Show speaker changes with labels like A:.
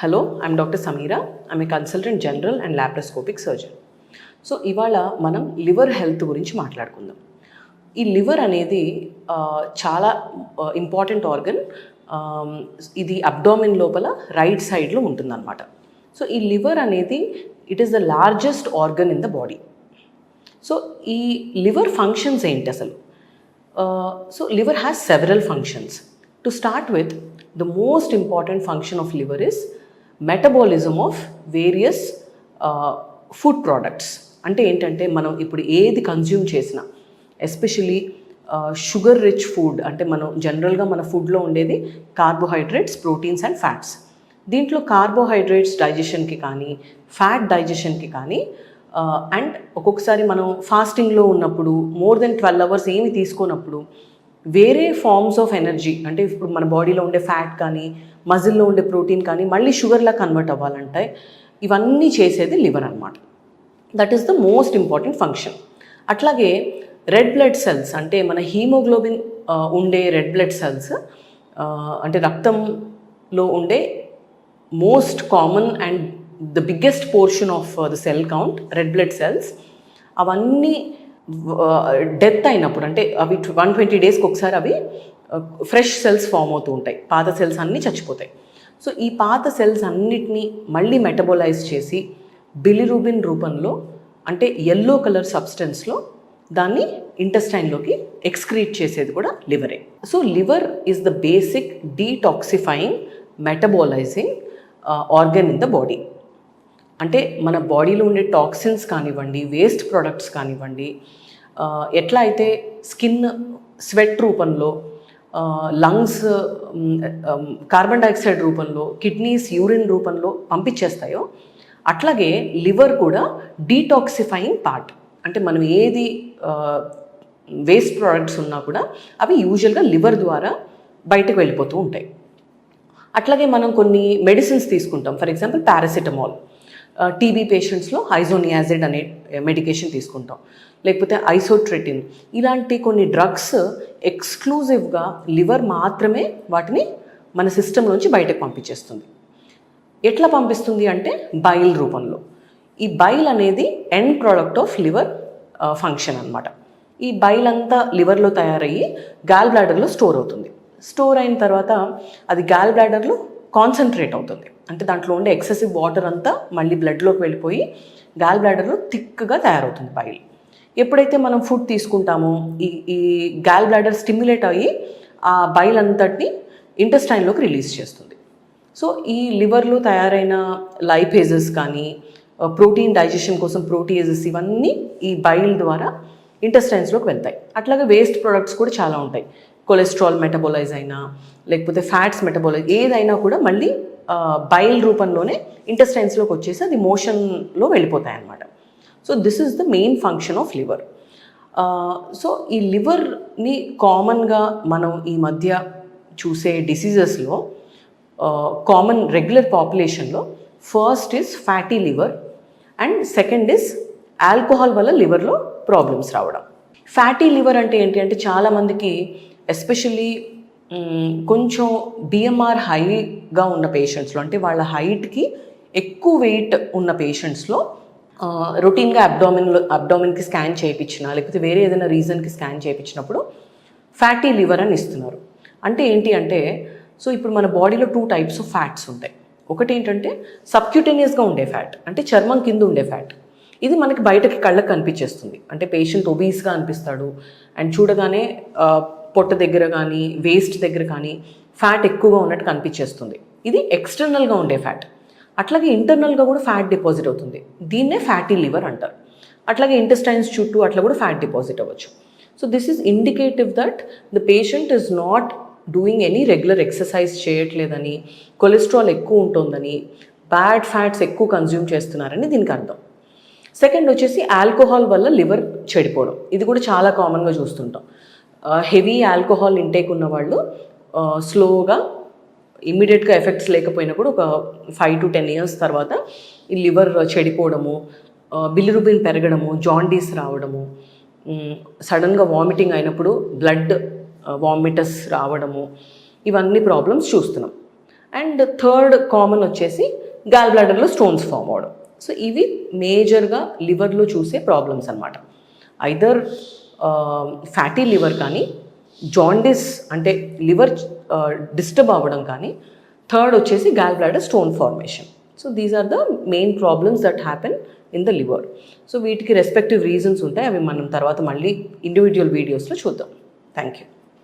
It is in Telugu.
A: Hello I'm doctor Sameera I'm a consultant general and laparoscopic surgeon so ఇవాళ మనం లివర్ హెల్త్ గురించి మాట్లాడుకుందాం. ఈ లివర్ అనేది చాలా ఇంపార్టెంట్ ఆర్గన్ ఇది అబ్డోమిన్ లోపల రైట్ సైడ్లో ఉంటుందన్నమాట. సో ఈ లివర్ అనేది it is the largest organ in the body so ఈ లివర్ ఫంక్షన్స్ ఏంటి అసలు? So liver has several functions to start with the most important function of liver is metabolism of various food products అంటే ఏంటంటే మనం ఇప్పుడు ఏది కన్జ్యూమ్ చేసినా ఎస్పెషలీ షుగర్ రిచ్ ఫుడ్ అంటే మనం జనరల్గా మన ఫుడ్లో ఉండేది కార్బోహైడ్రేట్స్ ప్రోటీన్స్ అండ్ ఫ్యాట్స్ దీంట్లో కార్బోహైడ్రేట్స్ డైజెషన్కి కానీ ఫ్యాట్ డైజెషన్కి కానీ uh, అండ్ ఒక్కొక్కసారి మనం ఫాస్టింగ్లో ఉన్నప్పుడు మోర్ దెన్ ట్వెల్వ్ అవర్స్ ఏమి తీసుకోనప్పుడు వేరే ఫార్మ్స్ ఆఫ్ ఎనర్జీ అంటే ఇప్పుడు మన బాడీలో ఉండే ఫ్యాట్ కానీ మజిల్లో ఉండే ప్రోటీన్ కానీ మళ్ళీ షుగర్లా కన్వర్ట్ అవ్వాలంటే ఇవన్నీ చేసేది లివర్ అనమాట that is the most important function అట్లాగే రెడ్ బ్లడ్ సెల్స్ అంటే మన హీమోగ్లోబిన్ ఉండే రెడ్ బ్లడ్ సెల్స్ అంటే రక్తంలో ఉండే most common and the biggest portion of the cell count red blood cells అవన్నీ డెత్ అయినప్పుడు అంటే అవి వన్ ట్వంటీ డేస్కి ఒకసారి అవి ఫ్రెష్ సెల్స్ ఫామ్ అవుతూ ఉంటాయి. పాత సెల్స్ అన్నీ చచ్చిపోతాయి. సో ఈ పాత సెల్స్ అన్నిటినీ మళ్ళీ మెటబోలైజ్ చేసి బిలిరూబిన్ రూపంలో అంటే ఎల్లో కలర్ సబ్స్టెన్స్లో దాన్ని ఇంటెస్టైన్లోకి ఎక్స్క్రీట్ చేసేది కూడా లివరే. So liver is the basic detoxifying metabolising organ in the body. అంటే మన బాడీలో ఉండే టాక్సిన్స్ కానివ్వండి వేస్ట్ ప్రోడక్ట్స్ కానివ్వండి ఎట్లా అయితే స్కిన్ స్వెట్ రూపంలో లంగ్స్ కార్బన్ డైఆక్సైడ్ రూపంలో కిడ్నీస్ యూరిన్ రూపంలో పంపించేస్తాయో అట్లాగే లివర్ కూడా డీటాక్సిఫైయింగ్ పార్ట్. అంటే మనం ఏది వేస్ట్ ప్రోడక్ట్స్ ఉన్నా కూడా అవి యూజువల్గా లివర్ ద్వారా బయటకు వెళ్ళిపోతూ ఉంటాయి. అట్లాగే మనం కొన్ని మెడిసిన్స్ తీసుకుంటాం. For example paracetamol. టీబీ పేషెంట్స్లో హైజోనియాజిడ్ అనే మెడికేషన్ తీసుకుంటాం. లేకపోతే ఐసోట్రెటిన్ ఇలాంటి కొన్ని డ్రగ్స్ ఎక్స్క్లూజివ్గా లివర్ మాత్రమే వాటిని మన సిస్టంలోంచి బయటకు పంపించేస్తుంది. ఎట్లా పంపిస్తుంది అంటే బైల్ రూపంలో. ఈ బైల్ అనేది end product of liver function అన్నమాట. ఈ బైల్ అంతా లివర్లో తయారయ్యి గాల్ బ్లాడర్లో స్టోర్ అవుతుంది. స్టోర్ అయిన తర్వాత అది గాల్ బ్లాడర్లో కాన్సన్ట్రేట్ అవుతుంది. అంటే దాంట్లో ఉండే ఎక్సెసివ్ వాటర్ అంతా మళ్ళీ బ్లడ్లోకి వెళ్ళిపోయి గాల్ బ్లాడర్లో థిక్గా తయారవుతుంది బైల్ ఎప్పుడైతే మనం ఫుడ్ తీసుకుంటామో ఈ ఈ గాల్ బ్లాడర్ స్టిమ్యులేట్ అయ్యి ఆ బైల్ అంతటిని ఇంటెస్టైన్లోకి రిలీజ్ చేస్తుంది. సో ఈ లివర్లో తయారైన లైపేజెస్ కానీ ప్రోటీన్ డైజెషన్ కోసం ప్రోటీజెస్ ఇవన్నీ ఈ బైల్ ద్వారా ఇంటెస్టైన్స్లోకి వెళ్తాయి. అట్లాగే వేస్ట్ ప్రొడక్ట్స్ కూడా చాలా ఉంటాయి. కొలెస్ట్రాల్ మెటబోలైజ్ అయినా లేకపోతే ఫ్యాట్స్ మెటబాలిక్ ఏదైనా కూడా మళ్ళీ బైల్ రూపంలోనే ఇంటెస్టైన్స్లోకి వచ్చేసి అది మోషన్లో వెళ్ళిపోతాయి అన్నమాట so this is the main function of liver so ఈ లివర్ని కామన్గా మనం ఈ మధ్య చూసే డిసీజెస్లో common regular పాపులేషన్లో first is fatty liver and second is alcohol వల్ల లివర్లో ప్రాబ్లమ్స్ రావడం. ఫ్యాటీ లివర్ అంటే ఏంటి? అంటే చాలామందికి ఎస్పెషల్లీ కొంచెం బిఎంఆర్ హైగా ఉన్న పేషెంట్స్లో అంటే వాళ్ళ హైట్కి ఎక్కువ వెయిట్ ఉన్న పేషెంట్స్లో రొటీన్గా అబ్డామిన్లో అబ్డామిన్కి స్కాన్ చేయించిన లేకపోతే వేరే ఏదైనా రీజన్కి స్కాన్ చేయించినప్పుడు ఫ్యాటీ లివర్ అని ఇస్తున్నారు. అంటే ఏంటి అంటే సో ఇప్పుడు మన బాడీలో టూ టైప్స్ ఆఫ్ ఫ్యాట్స్ ఉంటాయి. ఒకటి ఏంటంటే సబ్క్యూటేనియస్గా ఉండే ఫ్యాట్ అంటే చర్మం కింద ఉండే ఫ్యాట్ ఇది మనకి బయటకి కళ్ళకి కనిపించేస్తుంది. అంటే పేషెంట్ ఒబీస్గా అనిపిస్తాడు. అండ్ చూడగానే పొట్ట దగ్గర కానీ వేస్ట్ దగ్గర కానీ ఫ్యాట్ ఎక్కువగా ఉన్నట్టు కనిపించేస్తుంది. ఇది ఎక్స్టర్నల్గా ఉండే ఫ్యాట్ అట్లాగే ఇంటర్నల్గా కూడా ఫ్యాట్ డిపాజిట్ అవుతుంది. దీన్నే ఫ్యాటీ లివర్ అంటారు. అట్లాగే ఇంటెస్టైన్స్ చుట్టూ అట్లా కూడా ఫ్యాట్ డిపాజిట్ అవ్వచ్చు. So this is indicative that the patient is not doing any regular exercise చేయట్లేదని కొలెస్ట్రాల్ ఎక్కువ ఉంటుందని బ్యాడ్ ఫ్యాట్స్ ఎక్కువ కన్జ్యూమ్ చేస్తున్నారని దీనికి అర్థం. సెకండ్ వచ్చేసి ఆల్కహాల్ వల్ల లివర్ చెడిపోవడం. ఇది కూడా చాలా కామన్గా చూస్తుంటాం. హెవీ ఆల్కహాల్ ఇంటేక్ ఉన్న వాళ్ళు స్లోగా ఇమ్మీడియట్గా ఎఫెక్ట్స్ లేకపోయినా కూడా ఒక ఫైవ్ టు టెన్ ఇయర్స్ తర్వాత ఈ లివర్ చెడిపోవడము బిలిరుబిన్ పెరగడము జాండీస్ రావడము సడన్గా వామిటింగ్ అయినప్పుడు బ్లడ్ వామిటస్ రావడము ఇవన్నీ ప్రాబ్లమ్స్ చూస్తున్నాం. అండ్ థర్డ్ కామన్ వచ్చేసి గాల్ బ్లాడర్లో స్టోన్స్ ఫామ్ అవడం. సో ఇవి మేజర్గా లివర్లో చూసే ప్రాబ్లమ్స్ అనమాట ఐదర్ ఫ్యాటీ లివర్ కానీ జాండిస్ అంటే లివర్ డిస్టర్బ్ అవ్వడం కానీ థర్డ్ వచ్చేసి gall bladder stone formation so these are the main problems that happen in the liver so వీటికి రెస్పెక్టివ్ రీజన్స్ ఉంటాయి. అవి మనం తర్వాత మళ్ళీ ఇండివిజువల్ వీడియోస్లో చూద్దాం. Thank you